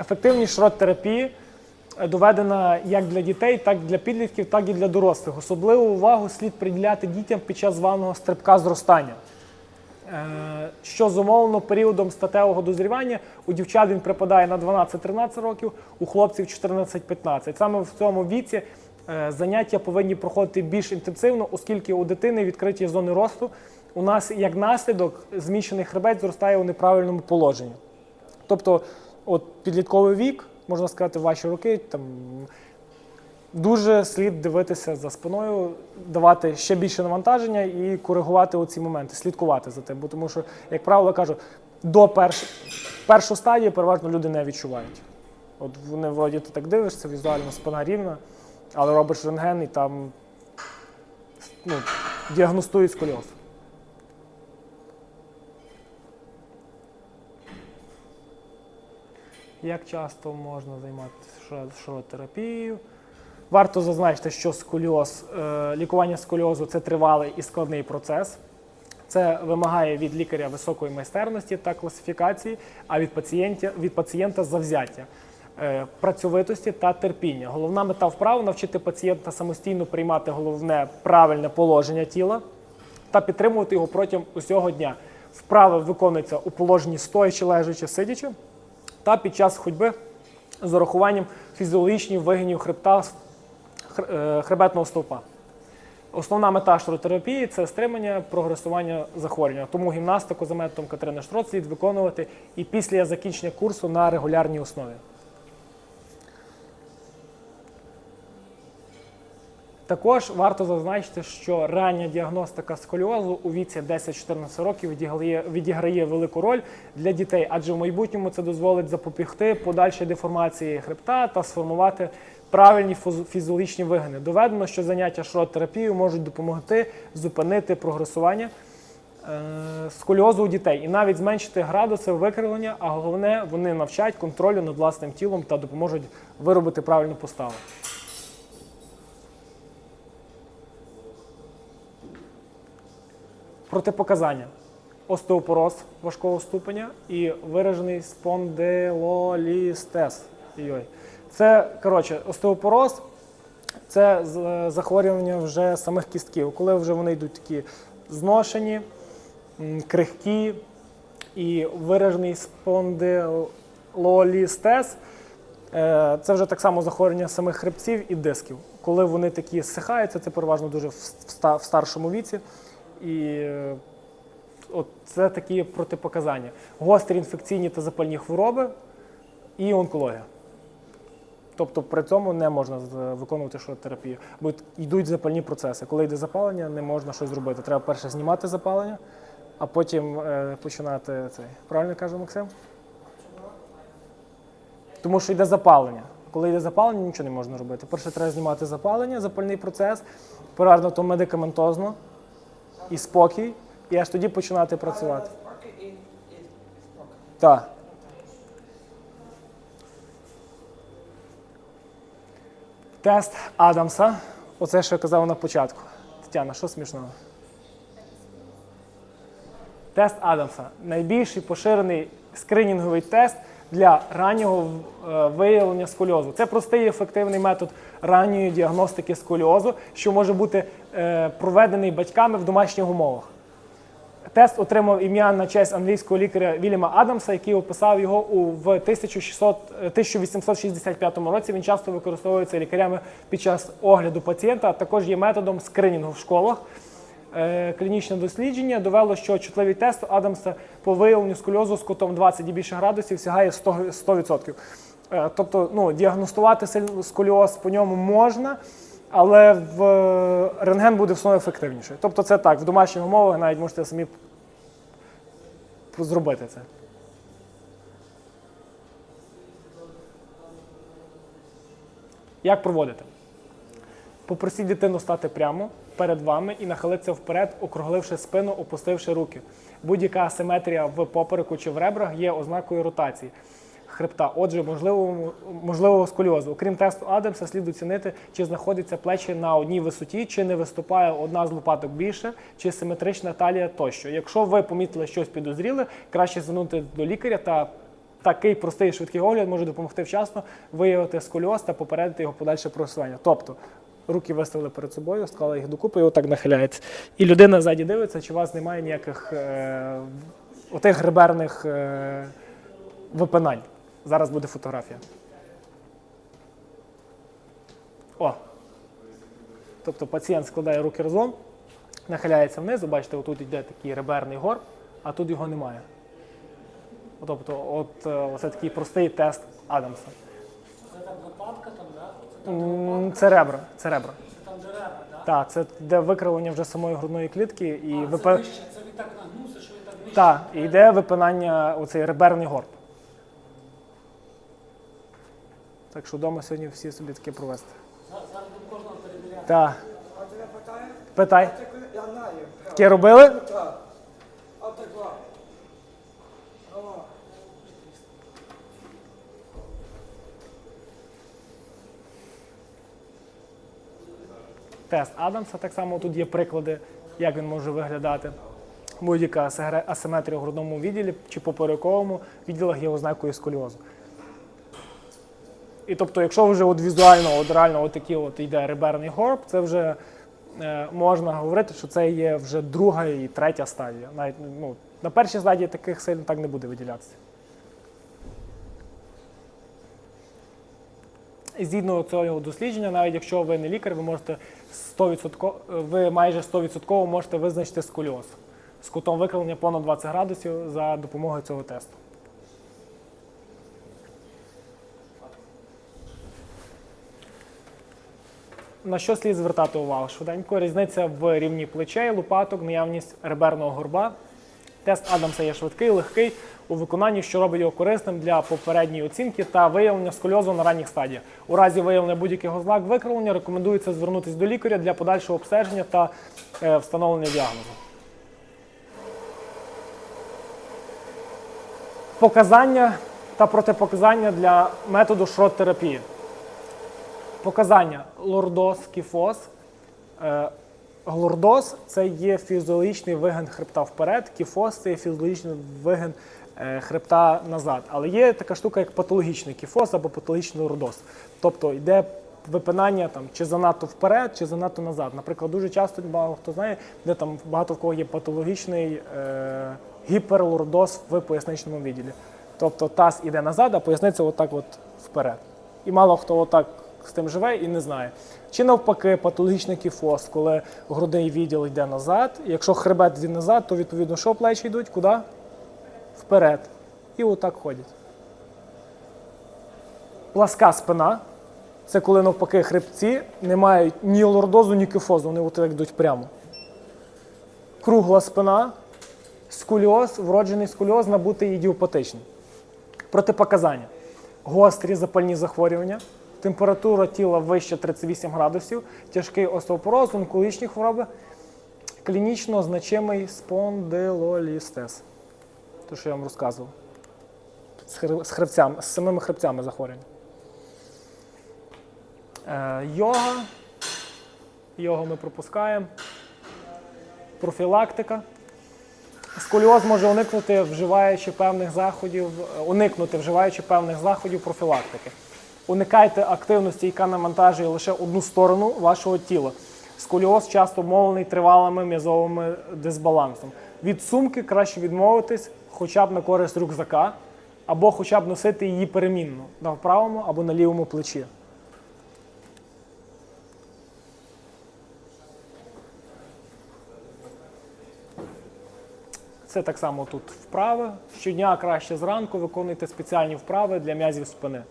Ефективність шрот-терапії е, доведена як для дітей, так і для підлітків, так і для дорослих. Особливу увагу слід приділяти дітям під час званого стрибка зростання. Е, Що зумовлено періодом статевого дозрівання, у дівчат він припадає на 12-13 років, у хлопців 14-15. Саме в цьому віці е, заняття повинні проходити більш інтенсивно, оскільки у дитини відкриті зони росту. У нас як наслідок зміщений хребет зростає у неправильному положенні. Тобто, от підлітковий вік, можна сказати, ваші роки, там дуже слід дивитися за спиною, давати ще більше навантаження і коригувати оці моменти, слідкувати за тим. Бо тому що, як правило, кажу, до перш... першу стадію переважно люди не відчувають. От вони вроді ти так дивишся, візуально спина рівна, але робиш рентген і там ну, діагностують сколіоз. Як часто можна займатися шротерапією? Варто зазначити, що сколіоз, е, лікування сколіозу це тривалий і складний процес. Це вимагає від лікаря високої майстерності та класифікації, а від пацієнта, від пацієнта завзяття, е, працьовитості та терпіння. Головна мета вправ навчити пацієнта самостійно приймати головне правильне положення тіла та підтримувати його протягом усього дня. Вправи виконуються у положенні стоячи, лежачи, сидячи та під час ходьби з урахуванням фізіологічних вигинів хребта е, хребетного стовпа. Основна мета штротерапії це стримання прогресування захворювання. Тому гімнастику за методом Катерини Штрот слід виконувати і після закінчення курсу на регулярній основі. Також варто зазначити, що рання діагностика сколіозу у віці 10-14 років відіграє, відіграє велику роль для дітей, адже в майбутньому це дозволить запобігти подальшій деформації хребта та сформувати правильні фізіологічні вигини. Доведено, що заняття шрот-терапією можуть допомогти зупинити прогресування е, сколіозу у дітей і навіть зменшити градуси викривлення, а головне, вони навчать контролю над власним тілом та допоможуть виробити правильну поставу. Протипоказання. Остеопороз важкого ступеня і виражений спондилолістез. Це, коротше, остеопороз це захворювання вже самих кістків, коли вже вони йдуть такі зношені, крихкі і виражений спондилолістез. Е, Це вже так само захворювання самих хребців і дисків. Коли вони такі зсихаються, це переважно дуже в старшому віці. І е, от це такі протипоказання. Гострі інфекційні та запальні хвороби і онкологія. Тобто при цьому не можна з- виконувати шотерапію, бо йдуть запальні процеси. Коли йде запалення, не можна щось зробити. Треба перше знімати запалення, а потім е, починати цей. Правильно кажу, Максим? Тому що йде запалення. Коли йде запалення, нічого не можна робити. Перше треба знімати запалення, запальний процес, переважно то медикаментозно і спокій, і аж тоді починати працювати. Так. Тест Адамса. Оце, що я казав на початку. Тетяна, що смішного? Тест Адамса найбільший поширений скринінговий тест для раннього е, виявлення сколіозу. Це простий і ефективний метод ранньої діагностики сколіозу, що може бути проведений батьками в домашніх умовах. Тест отримав ім'я на честь англійського лікаря Вільяма Адамса, який описав його у в 1600, е, 1865 році. Він часто використовується лікарями під час огляду пацієнта, а також є методом скринінгу в школах. Е, Клінічне дослідження довело, що чутливий тест Адамса по виявленню сколіозу з кутом 20 і більше градусів сягає 100%. 100%. Е, Тобто, ну, діагностувати сколіоз по ньому можна, але в е, рентген буде все ефективніше. Тобто, це так, в домашніх умовах навіть можете самі зробити це. Як проводити? Попросіть дитину стати прямо перед вами і нахилитися вперед, округливши спину, опустивши руки. Будь-яка асиметрія в попереку чи в ребрах є ознакою ротації хребта, отже, можливого, можливого сколіозу. Окрім тесту Адамса, слід оцінити, чи знаходяться плечі на одній висоті, чи не виступає одна з лопаток більше, чи симетрична талія тощо. Якщо ви помітили щось підозріле, краще звернути до лікаря та такий простий швидкий огляд може допомогти вчасно виявити сколіоз та попередити його подальше просування. Тобто руки виставили перед собою, склали їх докупи і отак нахиляється. І людина ззаді дивиться, чи у вас немає ніяких е, отих греберних е, випинань. Зараз буде фотографія. О. Тобто пацієнт складає руки разом, нахиляється вниз, бачите, отут йде такий реберний горб, а тут його немає. Тобто, от е, це такий простий тест Адамса. Це там лопатка, там, да? Це там, Це ребра. Це ребра. це там же ребра, да? Так, це йде викривлення вже самої грудної клітки і А, випи... це вище, це він так нагнувся, що він так нижче. Так, і йде випинання оцей реберний горб. Так що вдома сьогодні всі собі таке провести. Зараз кожного перевіряти. Так, А тебе питає? питай. Я знаю. Таке робили? Так. А так ва. Тест Адамса так само тут є приклади, як він може виглядати. Будь-яка асиметрія в грудному відділі чи поперековому відділах є ознакою сколіозу. І тобто, якщо вже от візуально, от реально от такий от йде реберний горб, це вже е, можна говорити, що це є вже друга і третя стадія. Навіть ну, на першій стадії таких сильно так не буде виділятися. І згідно цього дослідження, навіть якщо ви не лікар, ви можете 100%, ви майже 100% можете визначити сколіоз з кутом викривлення понад 20 градусів за допомогою цього тесту. На що слід звертати увагу? Швиденько різниця в рівні плечей, лопаток, наявність реберного горба. Тест Адамса є швидкий, легкий у виконанні, що робить його корисним для попередньої оцінки та виявлення скольозу на ранніх стадіях. У разі виявлення будь-яких ознак викривлення рекомендується звернутися до лікаря для подальшого обстеження та е, встановлення діагнозу. Показання та протипоказання для методу шрот-терапії. Показання лордоз, кіфоз. Е, Лордоз це є фізіологічний вигин хребта вперед, кіфоз це є фізіологічний вигин е, хребта назад. Але є така штука, як патологічний кіфоз або патологічний лордоз. Тобто йде випинання там, чи занадто вперед, чи занадто назад. Наприклад, дуже часто багато хто знає, де там багато в кого є патологічний е, гіперлордоз в поясничному відділі. Тобто таз іде назад, а поясниця отак от вперед. І мало хто отак з тим живе і не знає. Чи навпаки, патологічний кіфоз, коли грудний відділ йде назад. Якщо хребет йде назад, то відповідно що плечі йдуть? Куди? Вперед. І отак ходять. Пласка спина. Це коли навпаки хребці не мають ні лордозу, ні кіфозу, вони отак йдуть прямо. Кругла спина, скульоз, вроджений скульоз, набутий ідіопатичний. Протипоказання. Гострі запальні захворювання, температура тіла вище 38 градусів, тяжкий остеопороз, онкологічні хвороби, клінічно значимий спондилолістез. Те, що я вам розказував. З, хр- з, хребцями, з самими хребцями захворювання. Е, йога. Йогу ми пропускаємо. Профілактика. Сколіоз може уникнути, вживаючи певних заходів, уникнути, вживаючи певних заходів профілактики. Уникайте активності, яка навантажує лише одну сторону вашого тіла. Сколіоз часто обмовлений тривалими м'язовими дисбалансом. Від сумки краще відмовитись хоча б на користь рюкзака, або хоча б носити її перемінно на правому або на лівому плечі. Це так само тут вправи. Щодня краще зранку виконуйте спеціальні вправи для м'язів спини.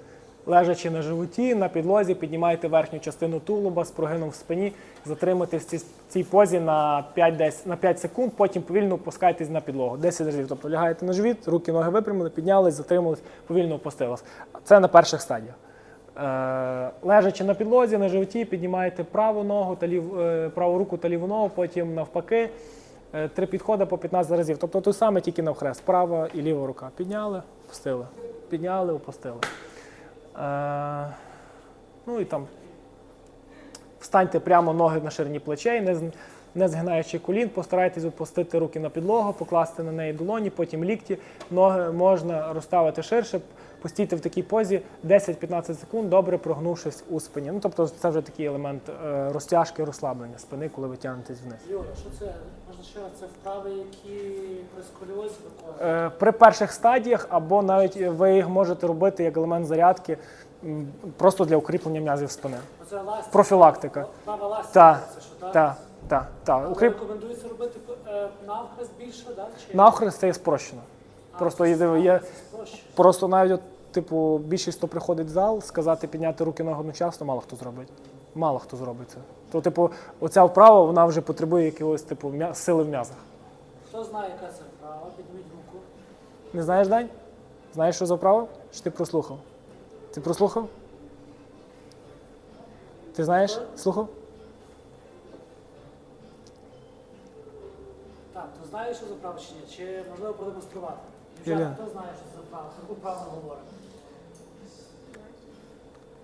Лежачи на животі, на підлозі, піднімайте верхню частину тулуба з прогином в спині, затримуйтесь в цій, позі на 5, на 5 секунд, потім повільно опускайтесь на підлогу. 10 разів. Тобто лягаєте на живіт, руки, ноги випрямили, піднялись, затримались, повільно опустились. Це на перших стадіях. Е, лежачи на підлозі, на животі, піднімаєте праву ногу та лів, е, праву руку та ліву ногу, потім навпаки. Е, Три підходи по 15 разів. Тобто той саме тільки навхрест. Права і ліва рука. Підняли, опустили. Підняли, опустили. Е, ну і там встаньте прямо ноги на ширині плечей, не, не згинаючи колін, постарайтесь опустити руки на підлогу, покласти на неї долоні, потім лікті. Ноги можна розставити ширше, постійте в такій позі 10-15 секунд, добре прогнувшись у спині. Ну тобто це вже такий елемент е, розтяжки, розслаблення спини, коли ви тягнетесь вниз. Юра, що це? Ще це вправи, які при сколіозі виконують? Е, При перших стадіях або навіть ви їх можете робити як елемент зарядки просто для укріплення м'язів спини. Оце еластика. Профілактика. Вправа Так, так? так, так, так. Укріп... рекомендується робити е, навхрест більше, да? Чи... Навхрест це є спрощено. Просто це є, є просто навіть от, типу, більшість, хто приходить в зал, сказати підняти руки ноги одночасно, мало хто зробить. Мало хто зробить це. То, типу, оця вправа вона вже потребує якогось типу м'я- сили в м'язах. Хто знає, яка це вправа? Підніміть руку. Не знаєш Дань? Знаєш, що за вправа? Чи ти прослухав? Ти прослухав? Ти знаєш? Слухав? Так, то знаєш, що за вправа чи ні? Чи можливо продемонструвати? Дівчата, хто знає, що це за вправа? Яку?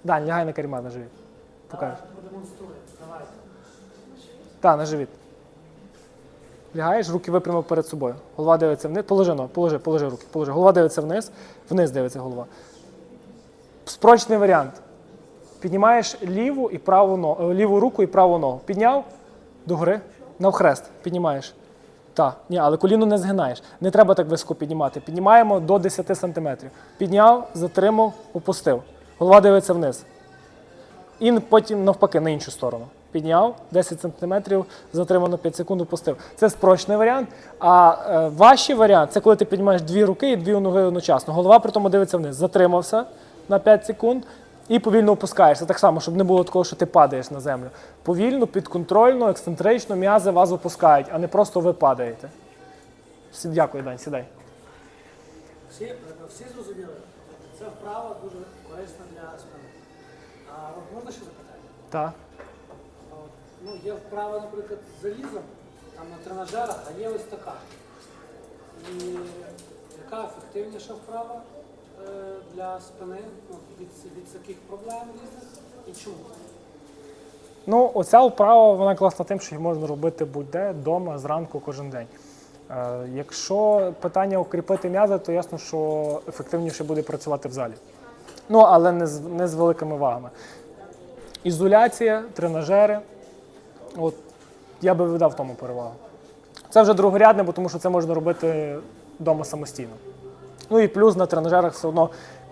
Дань, лягай на карімат на живіт. Покажеш. Давайте. Давайте. Так, на живіт. Лягаєш, руки випрямив перед собою. Голова дивиться вниз. Положи, ну, положи, положи руки. Положи. Голова дивиться вниз, вниз дивиться голова. Спрочний варіант. Піднімаєш ліву і праву ногу, ліву руку і праву ногу. Підняв догори, навхрест. Піднімаєш. Так, ні, але коліно не згинаєш. Не треба так високо піднімати. Піднімаємо до 10 см. Підняв, затримав, опустив. Голова дивиться вниз. І потім навпаки на іншу сторону. Підняв 10 см, затримав на 5 секунд, опустив. Це спрощений варіант. А е, важчий варіант це коли ти піднімаєш дві руки і дві ноги одночасно. Голова при тому дивиться вниз. Затримався на 5 секунд і повільно опускаєшся. Так само, щоб не було такого, що ти падаєш на землю. Повільно, підконтрольно, ексцентрично м'язи вас опускають, а не просто ви падаєте. Дякую, Дань, сідай. Всі, всі зрозуміли? Це вправа дуже корисна для спини. А можна ще запитання? Так. Ну, є вправа, наприклад, з залізом, там на тренажерах, а є ось така. І яка ефективніша вправа для спини ну, від, від таких проблем різних і чому? Ну, оця вправа вона класна тим, що її можна робити будь-де вдома зранку кожен день. Е, якщо питання укріпити м'язи, то ясно, що ефективніше буде працювати в залі. Ну, але не з, не з великими вагами. Ізоляція, тренажери. От я би видав тому перевагу. Це вже другорядне, тому що це можна робити вдома самостійно. Ну і плюс на тренажерах все одно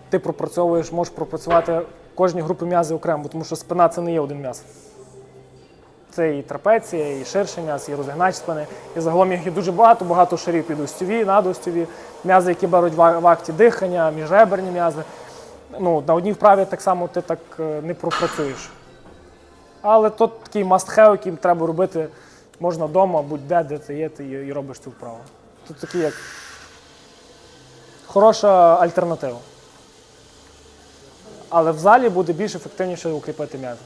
ти пропрацьовуєш, можеш пропрацювати кожні групи м'язи окремо, тому що спина це не є один м'яз. Це і трапеція, і ширший м'яз, і розігнач спини. І загалом їх є дуже багато, багато шарів під устьові, надустьові, м'язи, які беруть в акті дихання, міжреберні м'язи. Ну, на одній вправі так само ти так е, не пропрацюєш. Але то такий must-have, який треба робити можна вдома, будь-де, де ти є, ти і робиш цю вправу. Тут такий як хороша альтернатива. Але в залі буде більш ефективніше укріпити м'язи.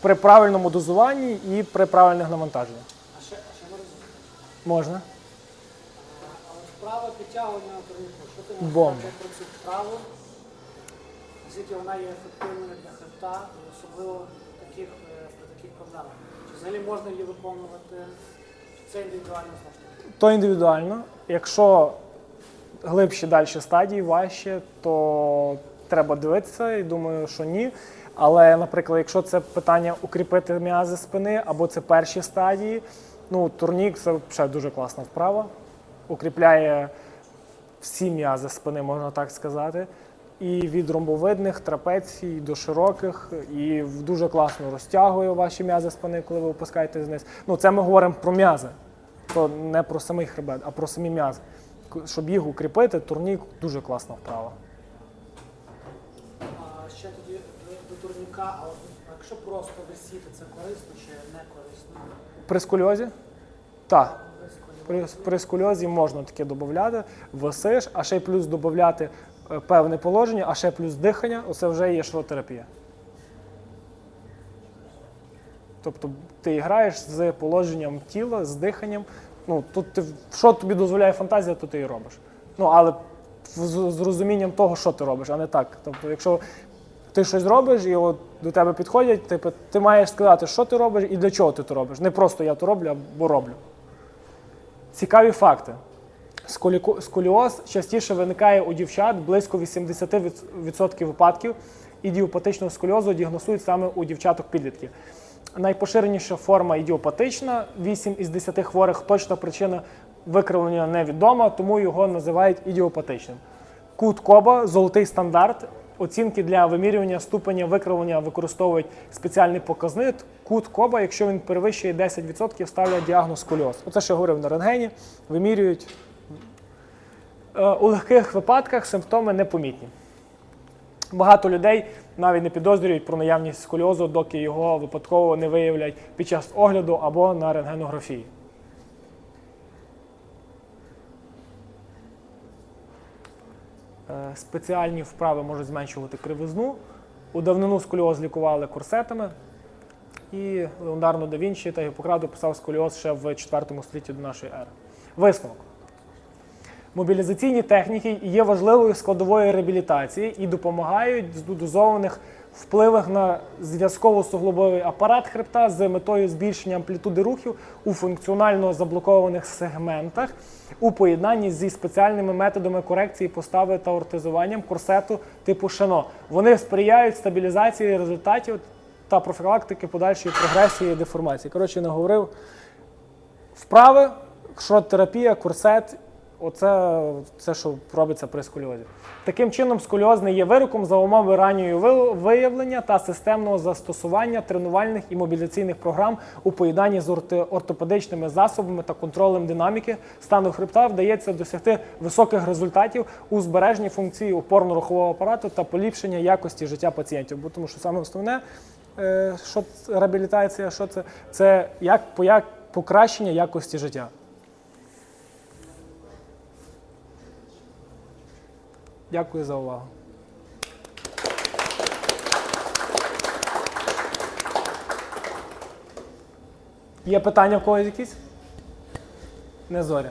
При правильному дозуванні і при правильних навантаженнях. А ще, а можна Можна. А вправа підтягування на. Що ти можеш сказати про цю вправу? Наскільки вона є ефективною для хребта, особливо таких, е, при таких проблемах? Чи взагалі можна її виконувати? Чи це індивідуально знову? То індивідуально. Якщо глибші далі стадії, важче, то треба дивитися і думаю, що ні. Але, наприклад, якщо це питання укріпити м'язи спини або це перші стадії, ну турнік це ще дуже класна вправа. Укріпляє всі м'язи спини, можна так сказати. І від ромбовидних, трапецій до широких, і дуже класно розтягує ваші м'язи спини, коли ви опускаєтесь вниз. Ну, це ми говоримо про м'язи. То не про самий хребет, а про самі м'язи. Щоб їх укріпити, турнік дуже класна вправа. А ще тоді до, до турніка, а якщо просто висіти, це корисно чи не корисно? При скульозі? Так. При, при скульозі можна таке додати, висиш, а ще й плюс додати е, певне положення, а ще плюс дихання, оце вже є шротерапія. Тобто ти граєш з положенням тіла, з диханням. Ну, тут ти, що тобі дозволяє фантазія, то ти і робиш. Ну, але з, з розумінням того, що ти робиш, а не так. Тобто, якщо ти щось робиш, і от до тебе підходять, типу, ти маєш сказати, що ти робиш і для чого ти то робиш. Не просто я то роблю або роблю. Цікаві факти. Сколіоз частіше виникає у дівчат близько 80% випадків ідіопатичного сколіозу діагностують саме у дівчаток-підлітків. Найпоширеніша форма ідіопатична, 8 із 10 хворих, точна причина викривлення невідома, тому його називають ідіопатичним. Кут Коба золотий стандарт. Оцінки для вимірювання ступеня викривлення використовують спеціальний показник. Кут Коба, якщо він перевищує 10%, ставлять діагноз сколіоз. Оце що я говорив на рентгені, вимірюють. Е, У легких випадках симптоми непомітні. Багато людей навіть не підозрюють про наявність сколіозу, доки його випадково не виявлять під час огляду або на рентгенографії. Е, Спеціальні вправи можуть зменшувати кривизну. У давнину сколіоз лікували курсетами. І Леонардо да Вінчі та Гіппократ описав сколіоз ще в 4 столітті до нашої ери. Висновок. Мобілізаційні техніки є важливою складовою реабілітації і допомагають в дозованих впливах на зв'язково-суглобовий апарат хребта з метою збільшення амплітуди рухів у функціонально заблокованих сегментах у поєднанні зі спеціальними методами корекції постави та ортизуванням курсету типу шано. Вони сприяють стабілізації результатів та профілактики подальшої прогресії і деформації. Коротше, не говорив. Вправи, шрот-терапія, курсет оце це, що робиться при сколіозі. Таким чином, сколіоз не є вироком за умови ранньої ви- виявлення та системного застосування тренувальних і мобілізаційних програм у поєднанні з ортопедичними засобами та контролем динаміки стану хребта вдається досягти високих результатів у збереженні функції опорно-рухового апарату та поліпшення якості життя пацієнтів. Бо тому що саме основне, е, що реабілітація, що це, це як, як покращення якості життя. Дякую за увагу. Є питання в когось якісь? Не зоря.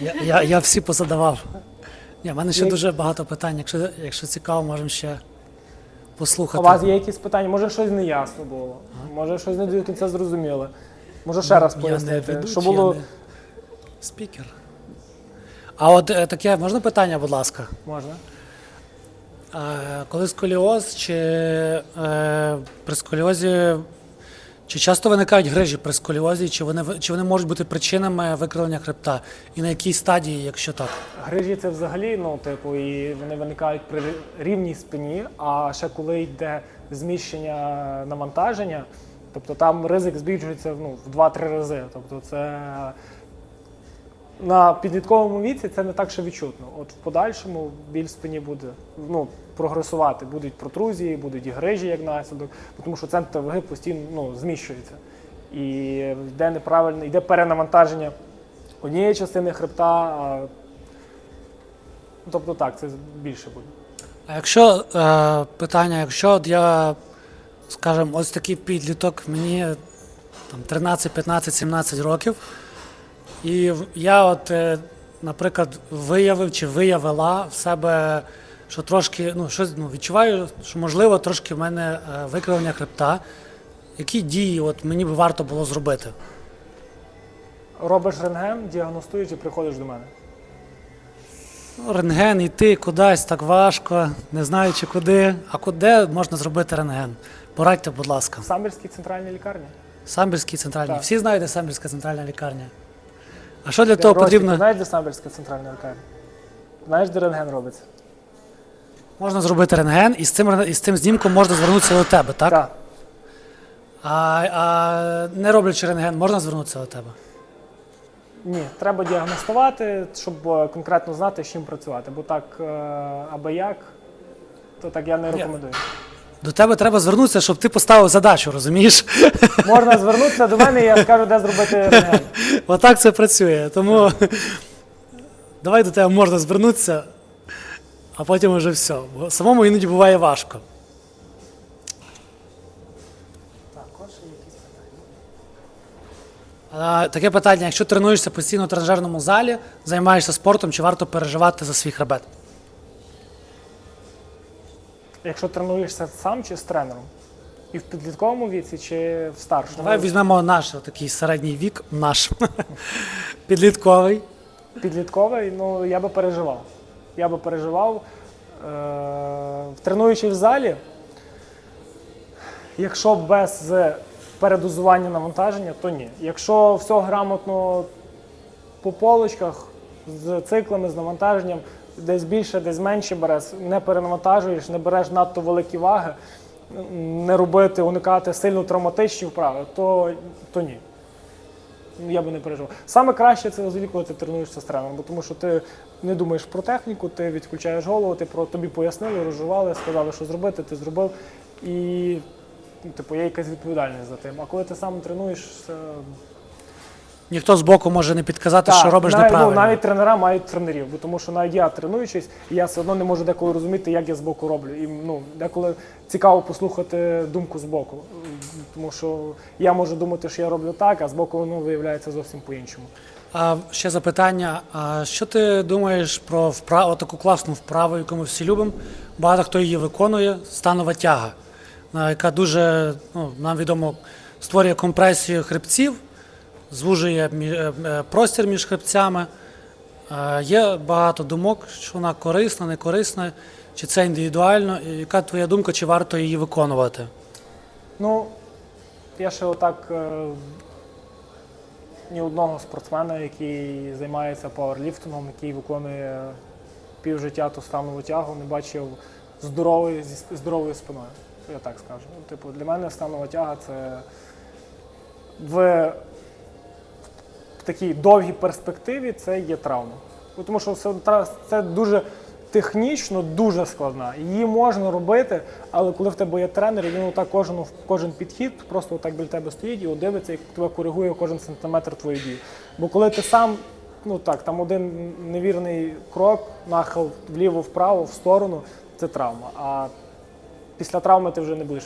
Я, я, я всі позадавав. В мене ще Є- дуже багато питань. Якщо, якщо цікаво, можемо ще послухати. У вас є якісь питання? Може щось неясно було? Може щось не до кінця зрозуміло? Може ще раз Я не пояснити, що було. я не спікер. А от е, таке, можна питання, будь ласка? Можна? Коли сколіоз чи е, при сколіозі, чи часто виникають грижі при сколіозі, чи вони, чи вони можуть бути причинами викривлення хребта? І на якій стадії, якщо так? Грижі це взагалі, ну, типу, і вони виникають при рівній спині, а ще коли йде зміщення навантаження, тобто там ризик збільшується ну, в 2-3 рази. Тобто це на підлітковому віці це не так ще відчутно. От в подальшому біль в спині буде ну, прогресувати. Будуть протрузії, будуть і грижі як наслідок, тому що центр ваги постійно ну, зміщується. І йде неправильне, йде перенавантаження однієї частини хребта, а Ну, Тобто так, це більше буде. А якщо е, питання, якщо я, скажімо, ось такий підліток, мені там 13, 15, 17 років, і я, от, е, наприклад, виявив чи виявила в себе, що трошки, ну, щось ну, відчуваю, що можливо трошки в мене е, викривлення хребта. Які дії от, мені би варто було зробити? Робиш рентген, діагностуєш і приходиш до мене. Ну, рентген йти кудись так важко, не знаючи куди. А куди можна зробити рентген? Порадьте, будь ласка. В Самбірській центральній лікарні. Самбірській центральній. Так. Всі знають, де Самбірська центральна лікарня. А що для того Ростик, потрібно? Знаєш, де Самбірська центральна лікарня? Знаєш, де рентген робиться? Можна зробити рентген, і з цим, і з цим знімком можна звернутися до тебе, так? Так. А, а не роблячи рентген, можна звернутися до тебе? Ні, треба діагностувати, щоб е, конкретно знати, з чим працювати. Бо так е, аби як, то так я не рекомендую. До тебе треба звернутися, щоб ти поставив задачу, розумієш? Можна звернутися до мене, і я скажу, де зробити рентген. Отак це працює. Тому давай до тебе можна звернутися, а потім вже все. Бо самому іноді буває важко. А, таке питання: якщо тренуєшся постійно в тренажерному залі, займаєшся спортом, чи варто переживати за свій хребет? Якщо тренуєшся сам чи з тренером? І в підлітковому віці, чи в старшому? Давай візьмемо наш такий середній вік, наш підлітковий. Підлітковий, ну я би переживав. Я би переживав. Е- тренуючи в залі, якщо без передозування навантаження, то ні. Якщо все грамотно по полочках, з циклами, з навантаженням, десь більше, десь менше береш, не перенавантажуєш, не береш надто великі ваги, не робити, уникати сильно травматичні вправи, то, то ні. Я би не переживав. Саме краще це взагалі, коли ти тренуєшся з тренером, бо тому що ти не думаєш про техніку, ти відключаєш голову, ти про тобі пояснили, розжували, сказали, що зробити, ти зробив. І типу, є якась відповідальність за тим. А коли ти сам тренуєшся, Ніхто з боку може не підказати, що робиш навіть, неправильно. Ну, навіть тренера мають тренерів, бо тому що навіть я тренуючись, я все одно не можу деколи розуміти, як я з боку роблю. І ну, деколи цікаво послухати думку з боку. Тому що я можу думати, що я роблю так, а з боку воно виявляється зовсім по-іншому. А ще запитання: а що ти думаєш про вправу, таку класну вправу, яку ми всі любимо? Багато хто її виконує, станова тяга, яка дуже, ну, нам відомо, створює компресію хребців, звужує е, е, простір між хребцями. Е, Є багато думок, що вона корисна, не корисна, чи це індивідуально. Яка твоя думка, чи варто її виконувати? Ну, я ще отак ні одного спортсмена, який займається пауерліфтингом, який виконує півжиття ту станову тягу, не бачив здорової, зі здоровою спиною. Я так скажу. Ну, Типу, для мене станова тяга це в такій довгій перспективі це є травма. Тому що це, дуже технічно дуже складна. Її можна робити, але коли в тебе є тренер, він отак кожен, кожен підхід просто отак біля тебе стоїть і дивиться, як тебе коригує кожен сантиметр твоєї дії. Бо коли ти сам, ну так, там один невірний крок, нахил вліво-вправо, в сторону, це травма. А після травми ти вже не будеш.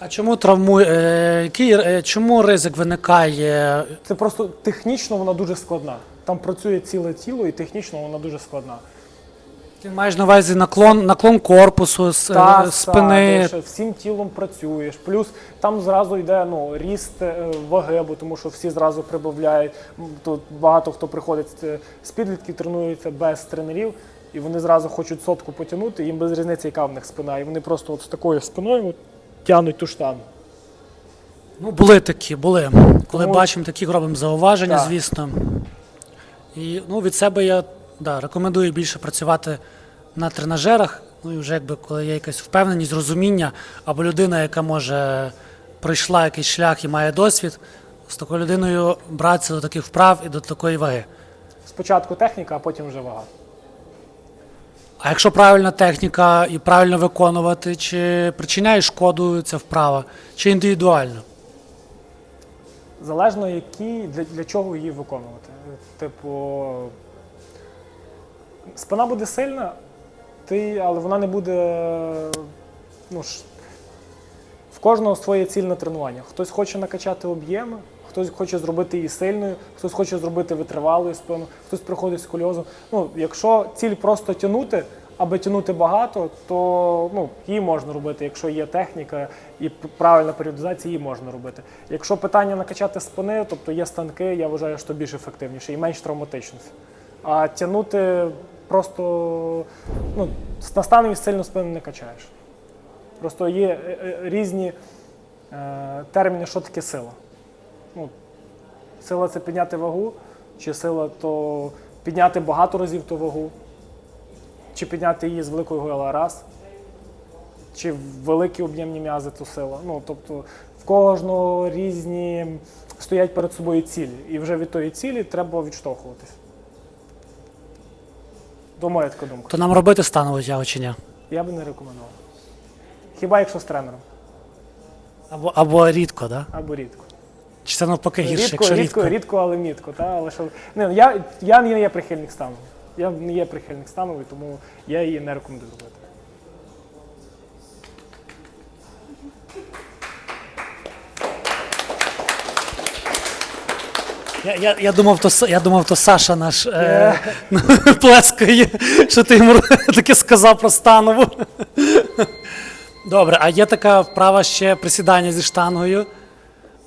А чому травмує? Е, який, е, чому ризик виникає Це просто технічно вона дуже складна. Там працює ціле тіло, і технічно вона дуже складна. Ти маєш на увазі наклон, наклон корпусу, с- е, спини. та, де всім тілом працюєш. Плюс там зразу йде ну, ріст ваги, бо тому що всі зразу прибавляють. Тут багато хто приходить з- підлітків, тренуються без тренерів, і вони зразу хочуть сотку потягнути, їм без різниці, яка в них спина. І вони просто от з такою спиною тягнуть ту штангу. Ну, були такі, були. Коли Тому- бачимо таких, робимо зауваження, Так. звісно. І ну, від себе я да, рекомендую більше працювати на тренажерах. Ну і вже якби коли є якась впевненість, розуміння, або людина, яка може пройшла якийсь шлях і має досвід, з такою людиною братися до таких вправ і до такої ваги. Спочатку техніка, а потім вже вага. А якщо правильна техніка і правильно виконувати, чи причиняє шкоду ця вправа, чи індивідуально? Залежно які, для, для чого її виконувати. Типу, спина буде сильна, ти, але вона не буде. Ну, ж, в кожного своє цільне тренування. Хтось хоче накачати об'єми, хтось хоче зробити її сильною, хтось хоче зробити витривалою спину, хтось приходить з кульозом. Ну, якщо ціль просто тягнути, аби тягнути багато, то ну, її можна робити. Якщо є техніка і правильна періодизація, її можна робити. Якщо питання накачати спини, тобто є станки, я вважаю, що більш ефективніше і менш травматичність. А тягнути просто ну, на станові сильно спину не качаєш. Просто є е, е, різні е, терміни, що таке сила. Ну, сила це підняти вагу, чи сила то підняти багато разів ту вагу, чи підняти її з великої гола раз, чи великі об'ємні м'язи то сила. Ну, тобто в кожного різні стоять перед собою цілі. І вже від тої цілі треба відштовхуватись. То моя така думка. То нам робити станову ні? Я би не рекомендував. Хіба якщо з тренером, Або, або рідко, да? або рідко. Чи це навпаки гірше, рідко, якщо рідко, рідко? рідко, але мітко. Та? Але що... не, ну, я, я не є прихильник стану. Я не є прихильник станової, тому я її не рекомендую робити. Я, я, я, думав, то, я думав, то Саша наш е, плескає, що ти йому таке сказав про станову. Добре, а є така вправа ще присідання зі штангою.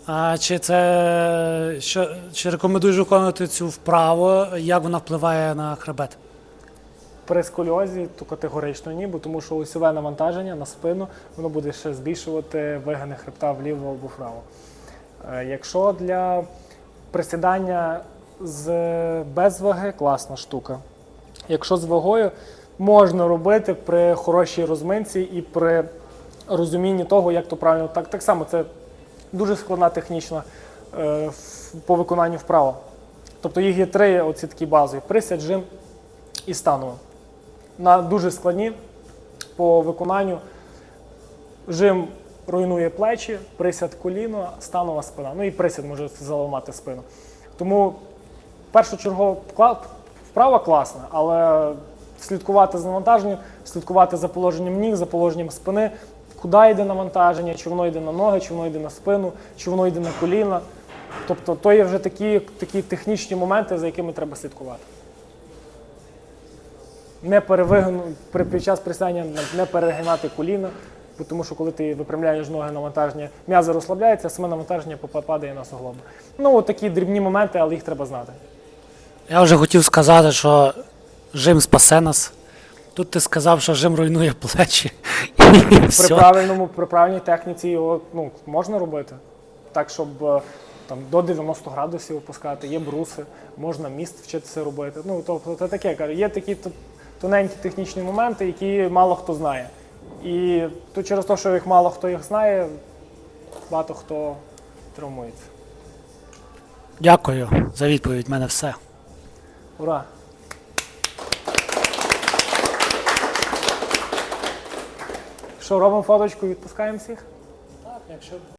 А, чи це що, чи рекомендуєш виконувати цю вправу? Як вона впливає на хребет? При сколіозі то категорично ні, бо тому що осьове навантаження на спину воно буде ще збільшувати вигини хребта вліво або вправо. Е, Якщо для присідання з без ваги класна штука. Якщо з вагою можна робити при хорошій розминці і при розумінні того, як то правильно так, так само це дуже складна технічна е, по виконанню вправа. Тобто їх є три оці такі базові: присядь, жим і станово. На дуже складні по виконанню. Жим руйнує плечі, присяд коліно, станова спина. Ну і присяд може заламати спину. Тому першочергово вправа класна, але слідкувати за навантаженням, слідкувати за положенням ніг, за положенням спини, куди йде навантаження, чи воно йде на ноги, чи воно йде на спину, чи воно йде на коліна. Тобто то є вже такі, такі технічні моменти, за якими треба слідкувати. Не перевигну під час присядання не перегинати коліна, тому що коли ти випрямляєш ноги навантаження, м'язи розслабляються, а саме навантаження падає на суглоби. Ну, от такі дрібні моменти, але їх треба знати. Я вже хотів сказати, що жим спасе нас. Тут ти сказав, що жим руйнує плечі. При правильному, при правильній техніці його ну, можна робити. Так, щоб е, там, до 90 градусів опускати, є бруси, можна міст вчитися робити. Ну, тобто це таке, кажу, є такі тоненькі технічні моменти, які мало хто знає. І то через те, що їх мало хто їх знає, багато хто травмується. Дякую за відповідь. В мене все. Ура! Що, робимо фоточку, відпускаємо всіх? Так, якщо